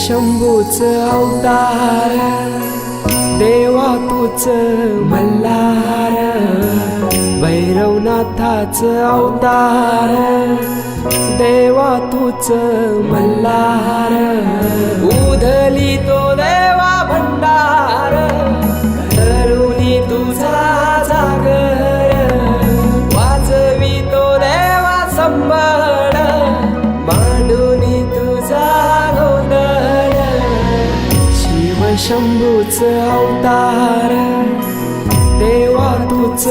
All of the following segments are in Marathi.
शंभूच अवतार देवा तूच मल्हार भैरवनाथाच अवतार देवा तूच मल्हार. उधली तो देवा भंडार करुणी तुझा जागर वाजवी तो देवा संभार. शंभूच अवतार देवा तूच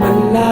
मल्ला